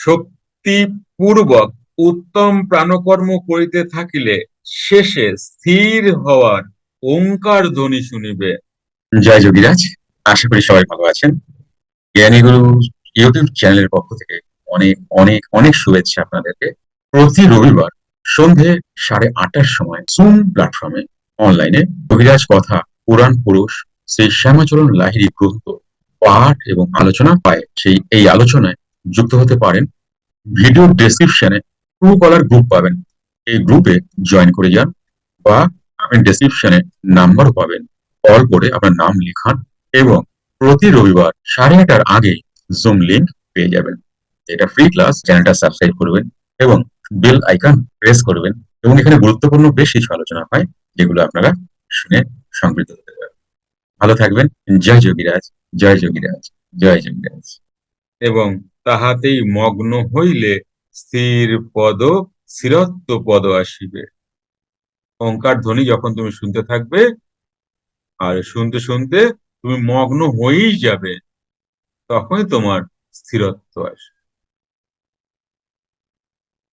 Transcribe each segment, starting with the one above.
শক্তিপূর্বক উত্তম প্রাণকর্ম করিতে থাকিলে শেষে স্থির হওয়ার ওঙ্কার ধ্বনি শুনিবে। জয় যোগীরাজ, আশা করি সবাই ভালো আছেন। জ্ঞানীগুরু ইউটিউব চ্যানেলের পক্ষ থেকে অনেক অনেক অনেক শুভেচ্ছা আপনাদেরকে। প্রতি রবিবার সন্ধে সাড়ে আটটার সময় সুম প্ল্যাটফর্মে অনলাইনে যোগীরাজ কথা, পুরাণ পুরুষ, শ্রী শ্যামাচরণ লাহিড়ী গ্রন্থ, পাঠ এবং আলোচনা পায় সেই, এই আলোচনায় যুক্ত হতে পারেন ভিডিও ডেসক্রিপশনে ট্রু কলার গ্রুপ পাবেন। এই গ্রুপে জয়েন করে যান বা আপনি ডেসক্রিপশনে নাম্বারও পাবেন। কল করে আপনার নাম লিখান এবং প্রতি রবিবার সাড়ে আটার আগে জুম লিঙ্ক পেয়ে যাবেন। এটা ফ্রি ক্লাস চ্যানেলটা সাবস্ক্রাইব করবেন এবং বেল আইকন প্রেস করবেন এবং এখানে গুরুত্বপূর্ণ বেশ কিছু আলোচনা হয় যেগুলো আপনারা শুনে সমৃদ্ধ হতে পারবেন ভালো থাকবেন। জয় যোগীরাজ জয় যোগীরাজ জয় যোগীরাজ। এবং তাহাতেই মগ্ন হইলে স্থির পদ, স্থিরত্ব পদ আসিবে। ওঙ্কার ধ্বনি যখন তুমি শুনতে থাকবে, আর শুনতে শুনতে তুমি মগ্ন হয়েই যাবে, তখনই তোমার স্থিরত্ব আসবে।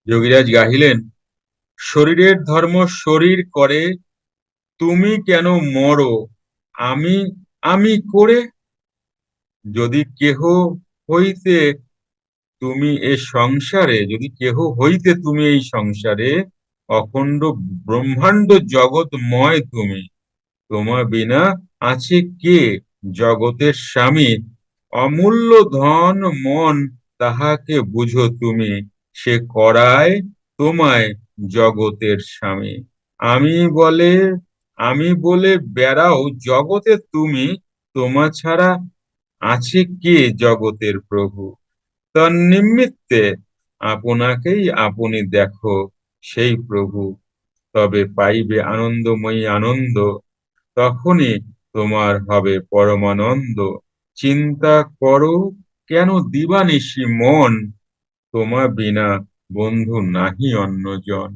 যোগীরাজ গাহিলেন, শরীরের ধর্ম শরীর করে, তুমি কেন মরো? আমি আমি করে? যদি কেহ হইতে তুমি এ সংসারে, যদি কেহ হইতে তুমি এই সংসারে, অখণ্ড ব্রহ্মাণ্ড জগৎময় তুমি। তোমার বিনা আছে কে? জগতের স্বামী। অমূল্য ধন মন তাহাকে বুঝো তুমি। সে করায় তোমায় জগতের স্বামী। আমি বলে আমি বলে বেড়াও জগতে তুমি। তোমা ছাড়া আছে কে জগতের প্রভু? তন্নিমিত্তে আপনাকেই আপনি দেখো, সেই প্রভু। তবে পাইবে আনন্দময়ী আনন্দ, তখনই তোমার হবে পরমানন্দ। চিন্তা করো কেন দিবানিশি মন তোমা বিনা বন্ধু নাহি অন্যজন।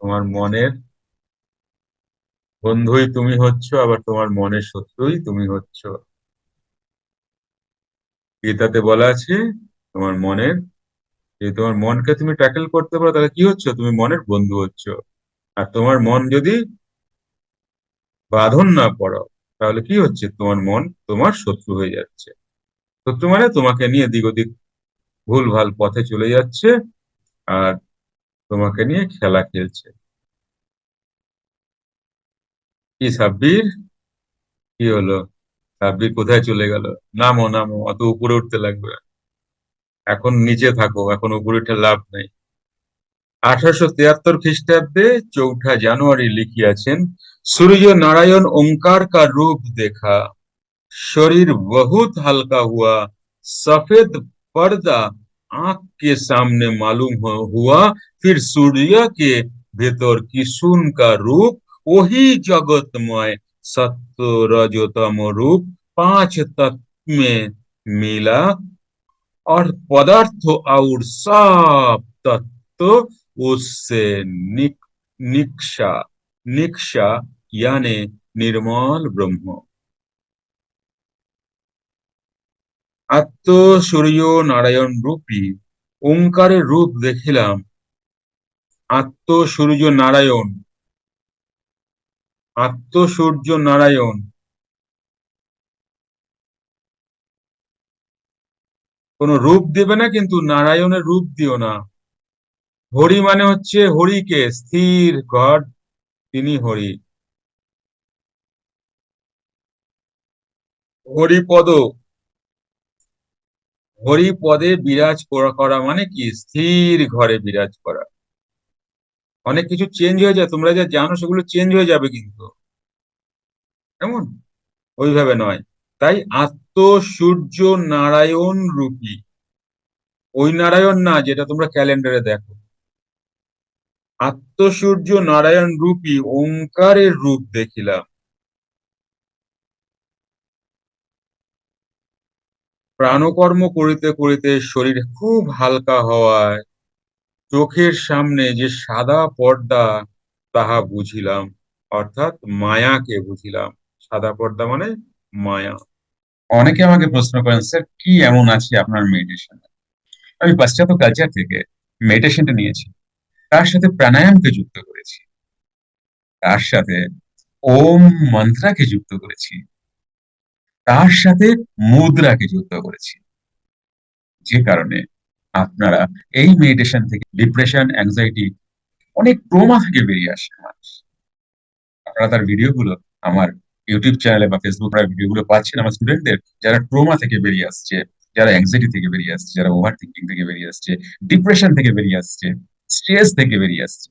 তোমার মনের বন্ধুই তুমি হচ্ছ, আবার তোমার মনের শত্রুই তুমি হচ্ছ। গীতাতে বলা আছে, তোমার মনের, যদি তোমার মনকে তুমি ট্যাকেল করতে পারো, তাহলে কি হচ্ছে? তুমি মনের বন্ধু হচ্ছ। আর তোমার মন যদি বাঁধন না পড়ো তাহলে কি হচ্ছে? তোমার মন তোমার শত্রু হয়ে যাচ্ছে। শত্রু মানে তোমাকে নিয়ে দিক ওদিক, ভুল ভালো পথে চলে যাচ্ছে আর তোমাকে নিয়ে খেলা খেলছে। কি সাব্বির? কি হলো? সাব্বির কোথায় চলে গেল নামো নামো অত উপরে উঠতে লাগবে এখন নিচে থাকো এখন উপরে উঠে লাভ নেই আঠারোশো তিয়াত্তর খ্রিস্টাব্দে চৌঠা জানুয়ারি লিখিয়াছেন সূর্য नारायण ओंकार का रूप देखा शरीर बहुत हल्का हुआ सफेद पर्दा आंख के सामने मालूम हुआ फिर सूर्य के भीतर किशुन का रूप वही जगतमय सत्य रजतम रूप पांच तत्व में मिला और पदार्थ और सब तत्व उससे निक, निक्षा निक्षा यानी निर्मल ब्रह्म আত্ম সূর্য নারায়ণ রূপী ওঙ্কারের রূপ দেখিলাম আত্ম সূর্য নারায়ণ আত্ম সূর্য নারায়ণ কোন রূপ দেবে না, কিন্তু নারায়ণের রূপ দিও না। হরি মানে হচ্ছে হরিকে, স্থির, গড, তিনি হরি। হরিপদ। হরিপদে বিরাজ করা মানে কি? স্থির ঘরে বিরাজ করা। অনেক কিছু চেঞ্জ হয়ে যায়, তোমরা যা জানো সেগুলো চেঞ্জ হয়ে যাবে কিন্তু। কেমন? ওইভাবে নয়। তাই আত্ম সূর্য নারায়ণ রূপী। ওই নারায়ণ না, যেটা তোমরা ক্যালেন্ডারে দেখো। আত্মসূর্য নারায়ণ রূপী, ওঙ্কারের রূপ দেখিলাম। প্রাণকর্ম করিতে করিতে শরীর খুব হালকা হওয়ায় চোখের সামনে যে সাদা পর্দা, তাহা বুঝিলাম। অর্থাৎ মায়াকে বুঝিলাম। সাদা পর্দা মানে মায়া। অনেকে আমাকে প্রশ্ন করেন, স্যার, কি এমন আছে আপনার মেডিটেশন আমি পাশ্চাত্য কালচার থেকে মেডিটেশনটা নিয়েছি। তার সাথে প্রাণায়ামকে যুক্ত করেছি। তার সাথে ওম মন্ত্রাকে যুক্ত করেছি। তার সাথে মুদ্রাকে যুক্ত করেছি। যে কারণে আপনারা এই মেডিটেশন থেকে ডিপ্রেশন অ্যাংজাইটি অনেক ট্রোমা থেকে বেরিয়ে আসে আপনারা তার ভিডিওগুলো আমার ইউটিউব চ্যানেলে বা ফেসবুক ভিডিওগুলো পাচ্ছেন আমার স্টুডেন্টদের যারা ট্রোমা থেকে বেরিয়ে আসছে, যারা অ্যাংজাইটি থেকে বেরিয়ে আসছে, যারা ওভার থিঙ্কিং থেকে বেরিয়ে আসছে ডিপ্রেশন থেকে বেরিয়ে আসছে স্ট্রেস থেকে বেরিয়ে আসছে।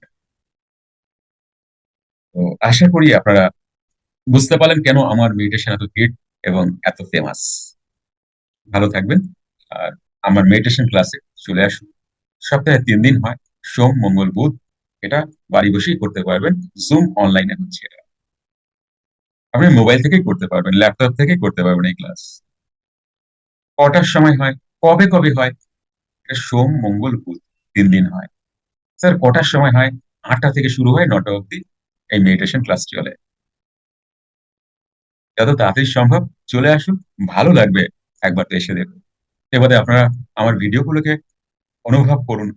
তো আশা করি আপনারা বুঝতে পারলেন কেন আমার মেডিটেশন এত হিট এবং এত ফেমাস ভালো থাকবেন, আর আমার মেডিটেশন ক্লাসে চলে আসুন। সপ্তাহে তিন দিন হয়, সোম, মঙ্গল, বুধ, এটা বাড়ি বসেই করতে পারবেন। জুম অনলাইনে হচ্ছে এটা। আপনি মোবাইল থেকেই করতে পারবেন ল্যাপটপ থেকে করতে পারবেন এই ক্লাস কটার সময় হয়, কবে কবে হয়? এটা সোম, মঙ্গল, বুধ, তিন দিন হয়। স্যার, কটার সময় হয়? আটটা থেকে শুরু হয় নটা অব্দি এই মেডিটেশন ক্লাস চলে। যত তাড়াতাড়ি সম্ভব চলে আসুন, ভালো লাগবে একবার তো এসে দেখুন। এবারে আপনারা আমার ভিডিওগুলোকে অনুভব করুন।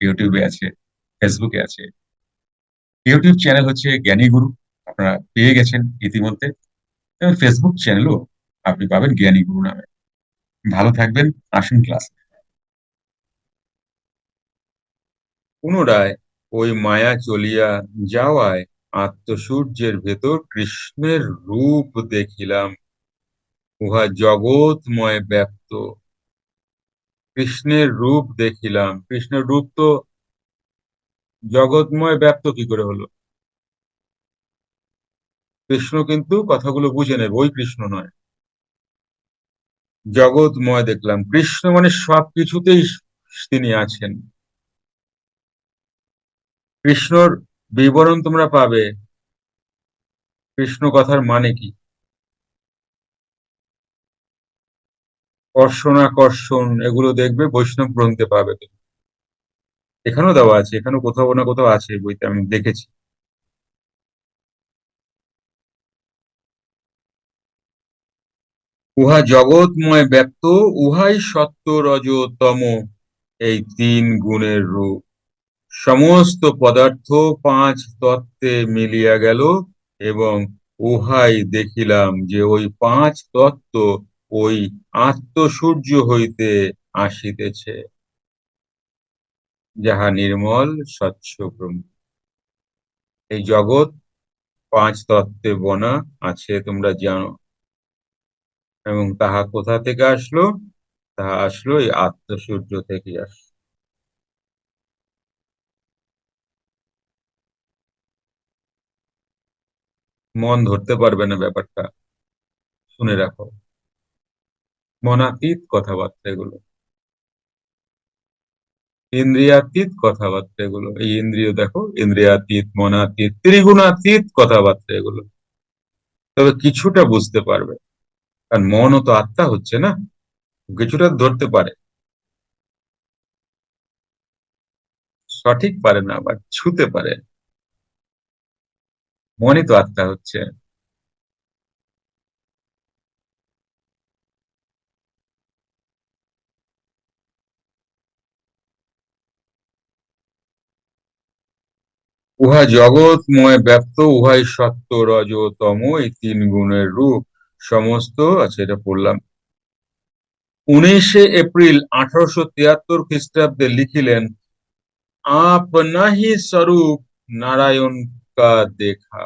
ইউটিউবে আছে, ফেসবুকে আছে। ইউটিউব চ্যানেল হচ্ছে জ্ঞানী গুরু, আপনারা পেয়ে গেছেন ইতিমধ্যে। এবং ফেসবুক চ্যানেলও আপনি পাবেন জ্ঞানী গুরু নামে। ভালো থাকবেন, আসুন ক্লাস। পুনরায় ওই মায়া চলিয়া যাওয়ায় আত্মসূর্যের ভেতর কৃষ্ণের রূপ দেখিলাম। উহা জগৎময় ব্যক্ত। কৃষ্ণের রূপ দেখিলাম। কৃষ্ণের রূপ তো জগৎময় ব্যক্ত কি করে হলো? কৃষ্ণ কিন্তু কথাগুলো বুঝে নেবে, ওই কৃষ্ণ নয়। জগৎময় দেখলাম। কৃষ্ণ মানে সবকিছুতেই তিনি আছেন। কৃষ্ণর বিবরণ তোমরা পাবে। কৃষ্ণ কথার মানে কি? কর্ষণাকর্ষণ এগুলো দেখবে বৈষ্ণব গ্রন্থে পাবে। এখানেও দেওয়া আছে, এখানেও কোথাও না কোথাও আছে বইতে আমি দেখেছি উহা জগৎময় ব্যক্ত, উহাই সত্য রজতম এই তিন গুণের রূপ সমস্ত পদার্থ পাঁচ তত্ত্বে মিলিয়া গেল এবং উহাই দেখিলাম যে ওই পাঁচ তত্ত্ব ওই আত্মসূর্য হইতে আসিতেছে, যাহা নির্মল, স্বচ্ছ ব্রহ্ম। এই জগৎ পাঁচ তত্ত্বে বনা আছে, তোমরা জানো। এবং তাহা কোথা থেকে আসলো? তাহা আসলো এই আত্মসূর্য থেকে আসলো। মন ধরতে পারবে না ব্যাপারটা। শুনে রাখো। মনাতীত কথাবার্তা এগুলো ইন্দ্রিয়াতীত কথাবার্তা এগুলো এই ইন্দ্রিয় দেখো, ইন্দ্রিয়াতীত, মনাতীত, ত্রিগুণাতীত কথাবার্তা এগুলো তবে কিছুটা বুঝতে পারবে। কারণ মনও তো আত্মা হচ্ছে না, কিছুটা ধরতে পারে। সঠিক পারে না আবার ছুতে পারে। মনই তো আত্মা হচ্ছে। উহা জগৎময় ব্যক্ত উহাই সত্য রজ তম এই তিন গুণের রূপ, সমস্ত আচ্ছা এটা পড়লাম। উনিশে এপ্রিল আঠারোশো তিয়াত্তর খ্রিস্টাব্দে লিখিলেন আপনা হি স্বরূপ নারায়ণ কা দেখা।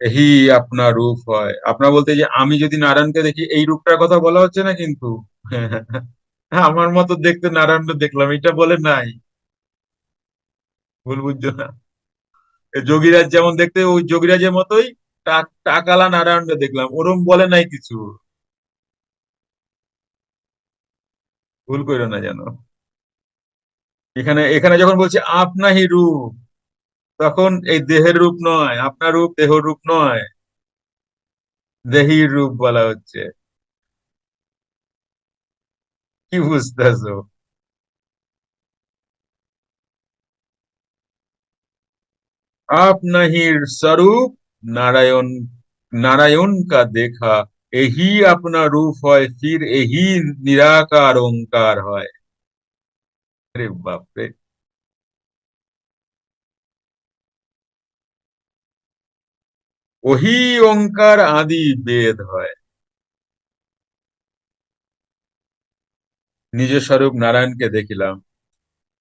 হি আপনার রূপ হয়। আপনার বলতে যে আমি যদি নারায়ণকে দেখি, এই রূপটার কথা বলা হচ্ছে না কিন্তু? আমার মতো দেখতে নারায়ণ দেখলাম, এটা বলে নাই। ভুল বুঝছ না? যোগীরাজ যেমন দেখতে, ওই যোগীরাজের মতোই টাকালা নারায়ণকে দেখলাম, ওরম বলে নাই কিছু। ভুল করো না যেন। এখানে এখানে যখন বলছে আপনাহি রূপ তখন এই দেহের রূপ নয়, আপনার রূপ দেহ রূপ নয়। দেহির রূপ বলা হচ্ছে। কি বুঝতেছো आप नहीं स्वरूप नारायण नारायण का देखा यही अपना रूप হয় फिर यही निराकार ओंकार হয় अरे बाप रे ওহি ওঙ্কার আদি বেদ হয় নিজ স্বরূপ নারায়ণকে দেখিলাম।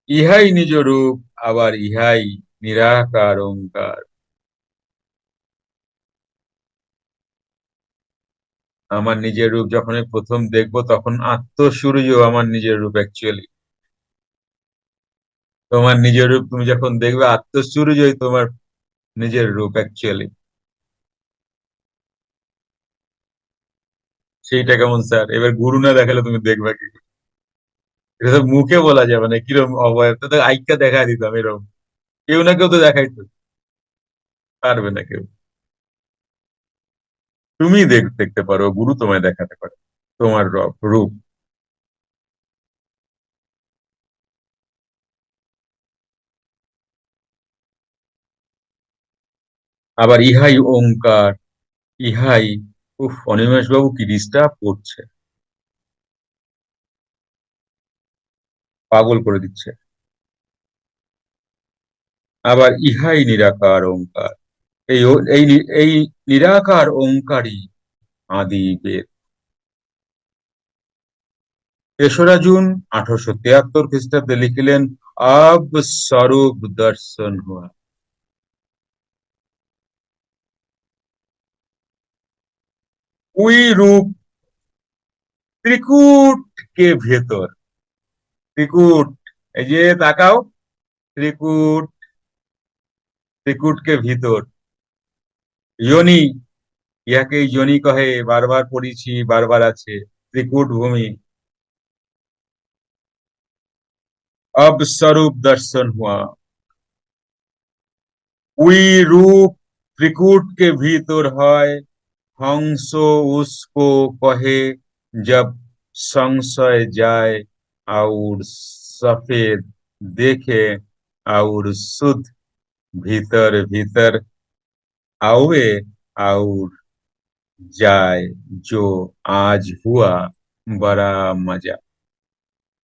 ইহাই নিজ রূপ, আবার ইহাই নিরাকার আমার নিজের রূপ যখন আমি প্রথম দেখব, তখন আত্মসূর্য আমার নিজের রূপ অ্যাকচুয়ালি তোমার নিজের রূপ তুমি যখন দেখবে, আত্মসূর্যই তোমার নিজের রূপ অ্যাকচুয়ালি সেইটা কেমন স্যার? এবার গুরু না দেখালে তুমি দেখবে কি এটা তো মুখে বলা যাবে না কিরম অবয়ব তো আইকা দেখা দিতাম এরকম কেউ না কেউ তো দেখাইতো। পারবে না কেউ। তুমি দেখ, দেখতে পারো, গুরু তোমায় দেখাতে পারে। তোমার রূপ। আবার ইহাই ওঙ্কার, ইহাই, উফ অনিমেষ বাবু কি ডিস্টার্ব করছে। পাগল করে দিচ্ছে। আবার ইহাই নিরাকার ওঙ্কার। এই এই নিরাকার ওঙ্কারই আদি বেদ। তেসরা জুন আঠারোশো তিয়াত্তর খ্রিস্টাব্দে লিখিলেন, আব স্বরূপ দর্শন হওয়া ওই রূপ ত্রিকুট কে ভেতর। ত্রিকুট এই যে তাকাও ত্রিকুট ত্রিকুটকে ভিতর যোনি ইহাকে যোনি কহে বারবার পড়িছি বারবার আছে ত্রিকুট ভূমি अब स्वरूप दर्शन हुआ ওই রূপ ত্রিকুট के भीतर হয় हंस उसको कहे जब संशय जाए और सफ़ेद देखे और शुद्ध भीतर भीतर आवे और जाए जो आज हुआ बड़ा मज़ा।